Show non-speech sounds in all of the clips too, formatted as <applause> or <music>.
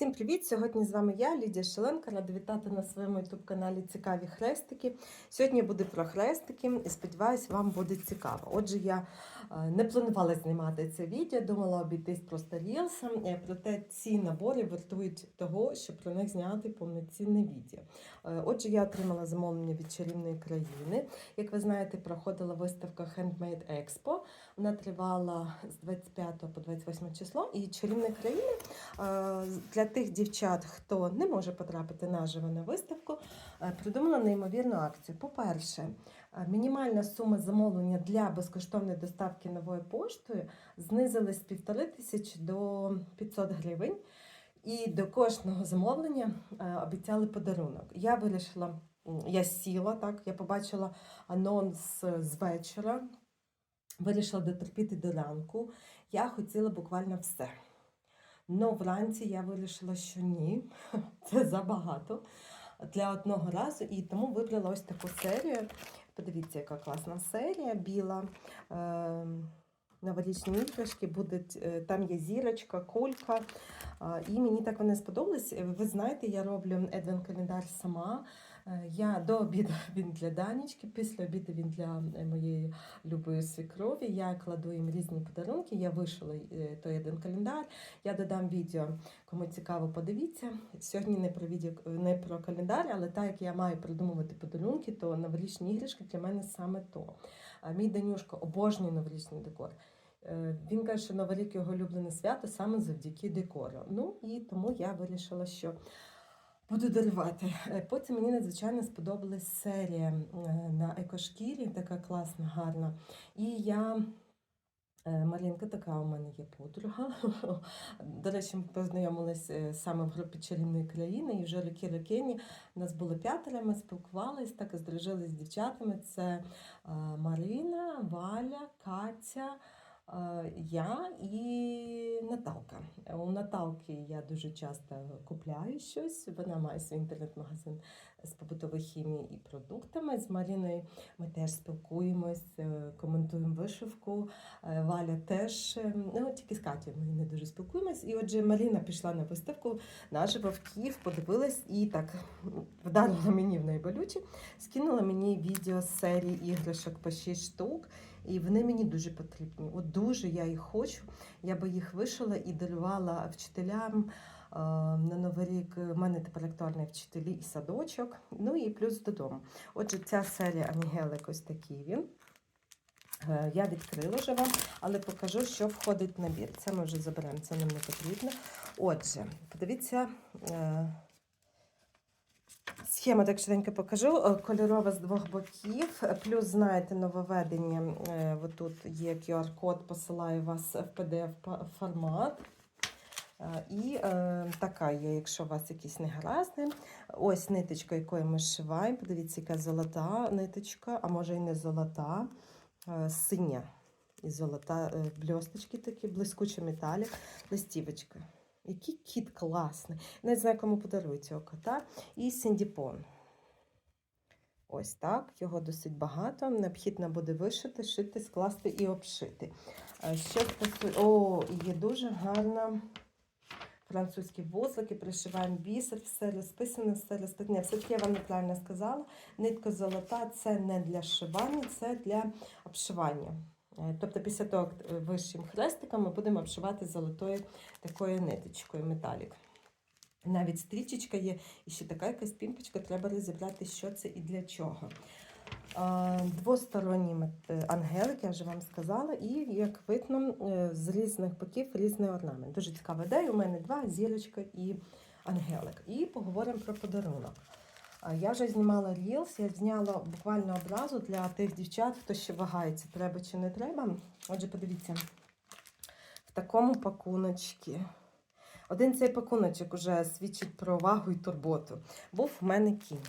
Всім привіт! Сьогодні з вами я, Лідія Шеленка, рада вітати на своєму youtube каналі Цікаві хрестики. Сьогодні буде про хрестики і сподіваюся, вам буде цікаво. Отже, я е, не планувала знімати це відео, думала обійтись просто рілсом, е, проте ці набори вартують того, щоб про них зняти повноцінне відео. Е, Отже, я отримала замовлення від чарівної країни. Як ви знаєте, проходила виставка Handmade Expo. Вона тривала з 25 по 28 число, і чарівна країна для тих дівчат, хто не може потрапити наживо на виставку, е, придумала неймовірну акцію. По-перше, е, мінімальна сума замовлення для безкоштовної доставки новою поштою знизилась з півтори тисячі до 500 гривень. І до кожного замовлення е, обіцяли подарунок. Я вирішила, я сіла так, я побачила анонс з вечора, вирішила дотерпіти до ранку. Я хотіла буквально все. Но вранці я вирішила, що ні, <laughs> це забагато для одного разу. І тому вибрала ось таку серію. Подивіться, яка класна серія, біла. Е, Новорічні іграшки будуть, е, там є зірочка, кулька. А, І мені так вони сподобались. Ви знаєте, я роблю адвент-календар сама. Е, Я до обіду <laughs> він для Данічки, після обіду він для е, моєї любої свекрові. Я кладу їм різні подарунки. Я вишила е, той адвент-календар. Я додам відео, кому цікаво, подивіться. Сьогодні не про відео, не про календар, але так як я маю придумувати подарунки, то новорічні іграшки для мене саме то. Мій Данюшка обожнює новорічний декор. Він каже, що Новий рік його улюблене свято саме завдяки декору. Ну і тому я вирішила, що буду дарувати. Е, Потім мені надзвичайно сподобалась серія е, на екошкірі, така класна, гарна. І я. е, Марінка така у мене є подруга. До речі, ми познайомились саме в групі чарівної країни, і вже роки рокені нас було п'ятеро, ми спілкувалися, так і здружились з дівчатами. Це Марина, Валя, Катя. Е, Я і Наталка. У Наталки я дуже часто купляю щось. Вона має свій інтернет-магазин з побутової хімії і продуктами. З Маріною ми теж спілкуємось, е, коментуємо вишивку. Е, Валя теж ну тільки з Катєю ми не дуже спілкуємось. І отже, Маріна пішла на виставку наживо в Київ, подивилась і так вдарила мені в найболюче, скинула мені відео з серії іграшок по 6 штук. І вони мені дуже потрібні. От дуже я їх хочу. Я би їх вишила і дарувала вчителям. е, На Новий рік у мене тепер актуальні вчителі і садочок. Ну і плюс додому. Отже, ця серія Ангелик ось такий він. Е, Я відкрила вже вам, але покажу, що входить в набір. Це ми вже заберемо, це нам не потрібно. Отже, подивіться. Схема так швиденько покажу. Е, Кольорова з двох боків. Плюс, знаєте, нововведення. е, Отут є QR-код, посилаю вас в PDF-формат. Е, І е, така є, якщо у вас якісь негаразди. Ось ниточка, якою ми зшиваємо. Подивіться, яка золота ниточка, а може і не золота, е, синя. І золота е, бльосточки такі, блискучі металі, листівочка. Який кіт класний. Не знаю, кому подарують цього кота. І синдіпон. Ось так. Його досить багато. Необхідно буде вишити, шити, скласти і обшити. Е, стосує... О, є дуже гарна французькі вузлики, пришиваємо бісер, все розписано, все розписано. Ні, Все-таки я вам неправильно сказала. Нитка золота це не для шивання, це для обшивання. Е, Тобто після того, е, вишим хрестиком, ми будемо обшивати золотою такою ниточкою металік. Навіть стрічечка є, і ще така якась пімпочка, треба розібрати, що це і для чого. Мет- е, ангелик, я вже вам сказала, і як видно, з різних боків різний орнамент. Дуже цікава ідея. У мене два зірочка і ангелик. І поговоримо про подарунок. Я вже знімала рілс, я зняла буквально одразу для тих дівчат, хто ще вагається, треба чи не треба. Отже, подивіться, в такому пакуночці. Один цей пакуночок уже свідчить про увагу і турботу. Був в мене кінь.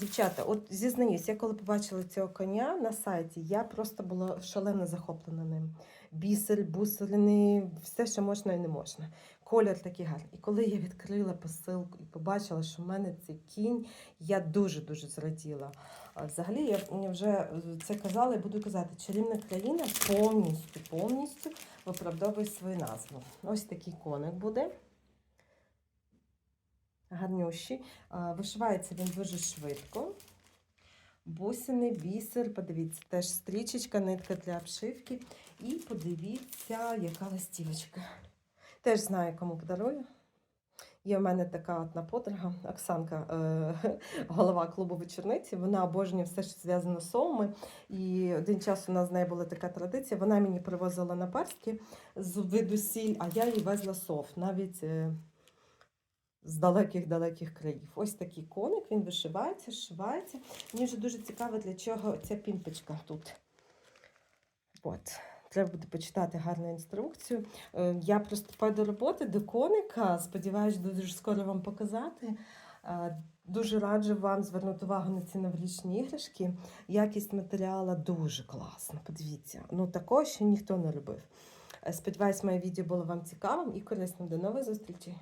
Дівчата, от зізнаюсь, я коли побачила цього коня на сайті, я просто була шалено захоплена ним. Бісер, бусерини, все, що можна і не можна. Колір такий гарний. І коли я відкрила посилку і побачила, що в мене цей кінь, я дуже-дуже зраділа. Взагалі, я вже це казала і буду казати, чарівна країна повністю, повністю виправдовує свою назву. Ось такий коник буде. гарнющий. Вишивається він дуже швидко. Бусини, бісер, подивіться, теж стрічечка, нитка для обшивки. І подивіться, яка листівочка. Теж знаю, кому подарую. Є в мене така одна подруга, Оксанка, е, <laughs> голова клубу вечорниці. Вона обожнює все, що зв'язано з совами. І один час у нас з нею була така традиція. Вона мені привозила на перстки з виду сіль, а я їй везла сов, навіть е, з далеких-далеких країв. Ось такий коник, він вишивається, зшивається. Мені вже дуже цікаво, для чого ця пімпочка тут. От. Треба буде почитати гарну інструкцію. Е, Я приступаю до роботи, до коника. Сподіваюсь, дуже скоро вам показати. Е, Дуже раджу вам звернути увагу на ці новорічні іграшки. Якість матеріалу дуже класна. Подивіться. Ну такого ще ніхто не робив. Е, Сподіваюсь, моє відео було вам цікавим і корисним. До нових зустрічей!